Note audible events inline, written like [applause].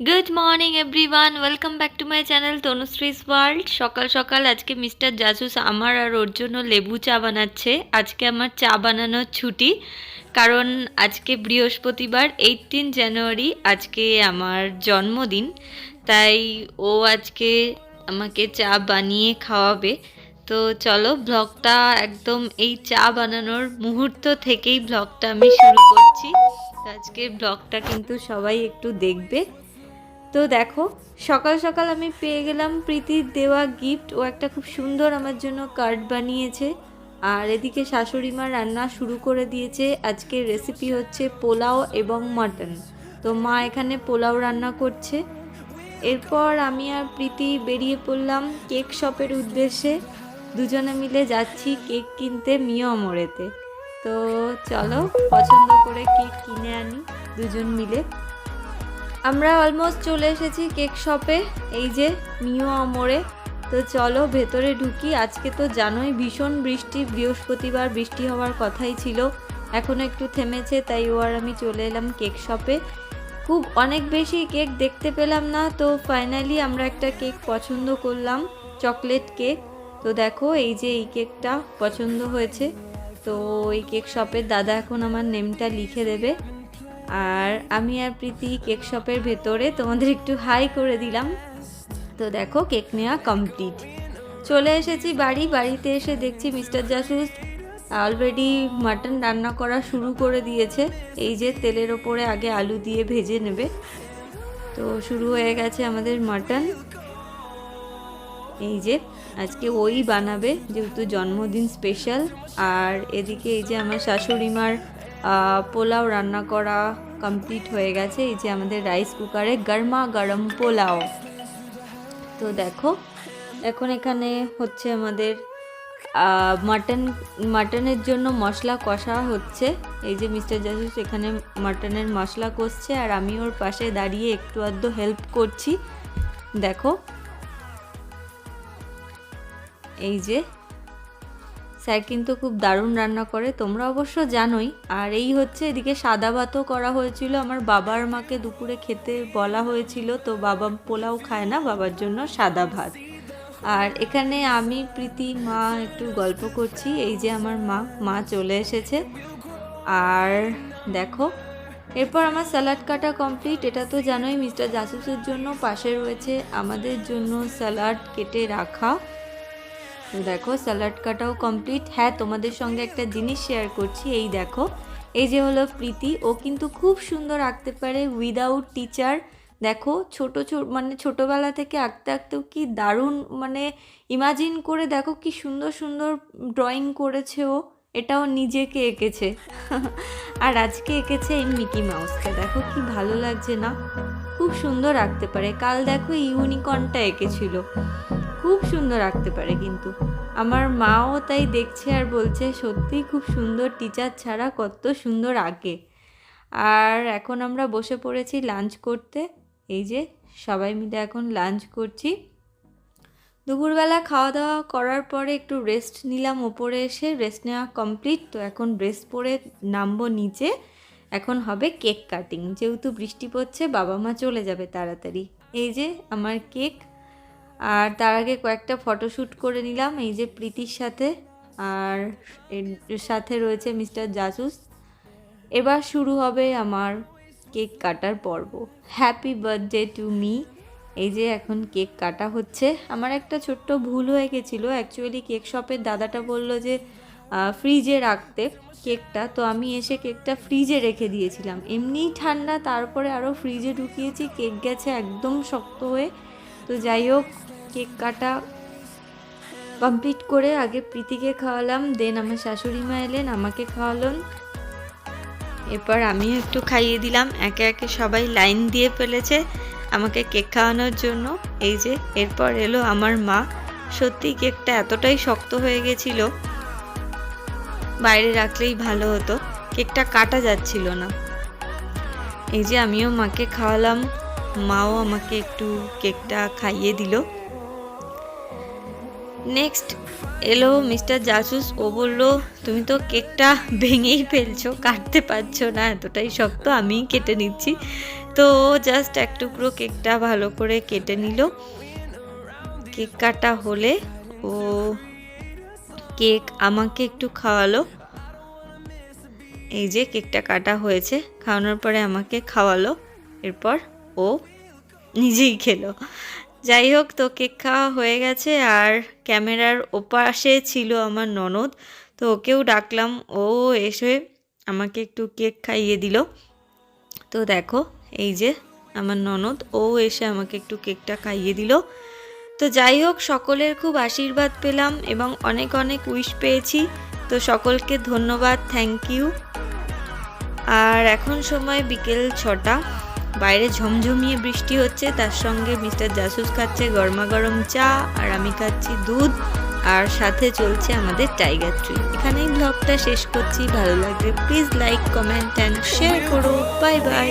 Good morning everyone welcome back to my channel Tanushree's world সকাল সকাল আজকে mister Jesus আমার আর ওর জন্য লেবু চা বানাচ্ছে। আজকে আমার চা বানানোর ছুটি, কারণ আজকে বৃহস্পতিবার এইটিন জানুয়ারি আজকে আমার জন্মদিন। তাই ও আজকে আমাকে চা বানিয়ে খাওয়াবে। তো চলো ব্লগটা একদম এই চা বানানোর মুহূর্ত থেকেই ব্লগটা আমি শুরু করছি। আজকে ব্লগটা কিন্তু সবাই একটু দেখবে। তো দেখো, সকাল সকাল আমি পেয়ে গেলাম প্রীতির দেওয়া গিফট ও একটা খুব সুন্দর আমার জন্য কার্ড বানিয়েছে। আর এদিকে শাশুড়ি মা রান্না শুরু করে দিয়েছে। আজকের রেসিপি হচ্ছে পোলাও এবং মাটন তো মা এখানে পোলাও রান্না করছে। এরপর আমি আর প্রীতি বেরিয়ে পড়লাম কেক শপের উদ্দেশ্যে। দুজনে মিলে যাচ্ছি কেক কিনতে মিও আমরেতে তো চলো, পছন্দ করে কেক কিনে আনি। দুজন মিলে। আমরা অলমোস্ট চলে এসেছি কেক শপে এই যে মিও আমরে। তো চলো ভেতরে ঢুকি, আজকে তো জানোই ভীষণ বৃষ্টি, বৃহস্পতিবার বৃষ্টি হওয়ার কথাই ছিল। এখন একটু থেমেছে, তাই ও আর আমি চলে এলাম কেক শপে খুব অনেক বেশি কেক দেখতে পেলাম না, তো ফাইনালি আমরা একটা কেক পছন্দ করলাম চকলেট কেক তো দেখো, এই যে এই কেকটা পছন্দ হয়েছে। তো এই কেক শপের দাদা এখন আমার নেমটা লিখে দেবে। আর আমি আর প্রীতি কেক শপের ভেতরে তোমাদের একটু হাই করে দিলাম। তো দেখো, কেক নেওয়া কমপ্লিট চলে এসেছি বাড়ি, বাড়িতে এসে দেখছি মিস্টার জাসুস অলরেডি মাটন রান্না করা শুরু করে দিয়েছে। এই যে তেলের ওপরে আগে আলু দিয়ে ভেজে নেবে। তো শুরু হয়ে গেছে আমাদের মাটন এই যে, আজকে ওই বানাবে, যেহেতু জন্মদিন স্পেশাল আর এদিকে এই যে আমার শাশুড়ি মার পোলাও রান্না করা কমপ্লিট হয়ে গেছে। এই যে আমাদের রাইস কুকারে গরমা গরম পোলাও। তো দেখো, এখন এখানে হচ্ছে আমাদের মাটন মাটনের জন্য মশলা কষা হচ্ছে। এই যে মিস্টার জাসুস এখানে মাটনের মশলা কষছে আর আমি ওর পাশে দাঁড়িয়ে একটু আধটু হেল্প করছি। দেখো, এই যে স্যার কিন্তু খুব দারুণ রান্না করে, তোমরা অবশ্য জানোই। আর এই হচ্ছে এদিকে সাদা ভাতও করা হয়েছিল, আমার বাবার মাকে দুপুরে খেতে বলা হয়েছিল, তো বাবা পোলাও খায় না, বাবার জন্য সাদা ভাত। আর এখানে আমি, প্রীতি, মা একটু গল্প করছি, এই যে আমার মা মা চলে এসেছে। আর দেখো, এরপর আমার স্যালাড কাটা কমপ্লিট, এটা তো জানোই, মিস্টার জাসুসের জন্য পাশে রয়েছে, আমাদের জন্য স্যালাড কেটে রাখা। দেখো স্যালাড কাটাও কমপ্লিট হ্যাঁ তোমাদের সঙ্গে একটা জিনিস শেয়ার করছি, এই দেখো। এই যে হলো প্রীতি, ও কিন্তু খুব সুন্দর আঁকতে পারে উইদাউট টিচার দেখো, ছোট ছোট মানে ছোটোবেলা থেকে আঁকতে আঁকতেও কি দারুণ মানে ইমাজিন করে দেখো কি সুন্দর সুন্দর ড্রয়িং করেছে ও। এটাও নিজেকে এঁকেছে। [laughs] আর আজকে এঁকেছে এই মিকি মাউসকে। দেখো কি ভালো লাগছে না? খুব সুন্দর আঁকতে পারে। কাল দেখো ইউনিকর্নটা এঁকেছিল। খুব সুন্দর আঁকতে পারে কিন্তু। আমার মাও তাই দেখছে আর বলছে সত্যি খুব সুন্দর, টিচার ছাড়া কত সুন্দর আঁকে। আর এখন আমরা বসে পড়েছি লাঞ্চ করতে। এই যে, সবাই মিলে এখন লাঞ্চ করছি। দুপুরবেলা খাওয়া দাওয়া করার পরে একটু রেস্ট নিলাম ওপরে এসে। রেস্ট নেওয়া কমপ্লিট তো এখন ড্রেস পরে নামবো নিচে। এখন হবে কেক কাটিং যেহেতু বৃষ্টি পড়ছে বাবা মা চলে যাবে তাড়াতাড়ি। এই যে, আমার কেক আর তার আগে কয়েকটা ফটোশ্যুট করে নিলাম, এই যে প্রীতির সাথে। আর এর সাথে রয়েছে মিস্টার জাসুস। এবার শুরু হবে আমার কেক কাটার পর্ব। হ্যাপি বার্থডে টু মি এই যে এখন কেক কাটা হচ্ছে। আমার একটা ছোট্ট ভুল হয়ে গেছিল। অ্যাকচুয়ালি কেক শপের দাদাটা বলল যে ফ্রিজে রাখতে কেকটা। তো আমি এসে কেকটা ফ্রিজে রেখে দিয়েছিলাম। এমনিই ঠান্ডা, তারপরে আরও ফ্রিজে ঢুকিয়েছি। কেক গেছে একদম শক্ত হয়ে। তো যাই হোক কেক কাটা কমপ্লিট করে আগে প্রীতিকে খাওয়ালাম দেন আমার শাশুড়ি মা এলেন, আমাকে খাওয়ালেন। এরপর আমিও একটু খাইয়ে দিলাম। একে একে সবাই লাইন দিয়ে ফেলেছে আমাকে কেক খাওয়ানোর জন্য। এই যে, এরপর এলো আমার মা। সত্যি কেকটা এতটাই শক্ত হয়ে গেছিল, বাইরে রাখলেই ভালো হতো। কেকটা কাটা যাচ্ছিল না। এই যে, আমিও মাকে খাওয়ালাম। মাও আমাকে একটু কেকটা খাইয়ে দিল। নেক্সট এলো মিস্টার জাসুস। ও বলল, তুমি তো কেকটা ভেঙেই ফেলছো, কাটতে পারছ না, এতটাই শক্ত, আমিই কেটে নিচ্ছি। তো ও জাস্ট এক টুকরো কেকটা ভালো করে কেটে নিল। কেক কাটা হলে ও কেক আমাকে একটু খাওয়ালো। এই যে কেকটা কাটা হয়েছে, খাওয়ানোর পরে আমাকে খাওয়ালো। এরপর ও নিজেই খেলো। যাই হোক, তো কেক খাওয়া হয়ে গেছে আর ক্যামেরার ওপাশে ছিল আমার ননদ, তো ওকেও ডাকলাম। ও এসে আমাকে একটু কেক খাইয়ে দিল। তো দেখো, এই যে আমার ননদ, ও এসে আমাকে একটু কেকটা খাইয়ে দিল। তো যাই হোক, সকলের খুব আশীর্বাদ পেলাম এবং অনেক অনেক উইশ পেয়েছি। তো সকলকে ধন্যবাদ, থ্যাংক ইউ। আর এখন সময় বিকেল ছটা। বাইরে ঝমঝমিয়ে বৃষ্টি হচ্ছে, তার সঙ্গে মিস্টার জাসুস খাচ্ছে গরমা গরম চা আর আমি খাচ্ছি দুধ আর সাথে চলছে আমাদের টাইগার ট্রি এখানেই ব্লগটা শেষ করছি, ভালো লাগলে please like comment and share করো। Bye bye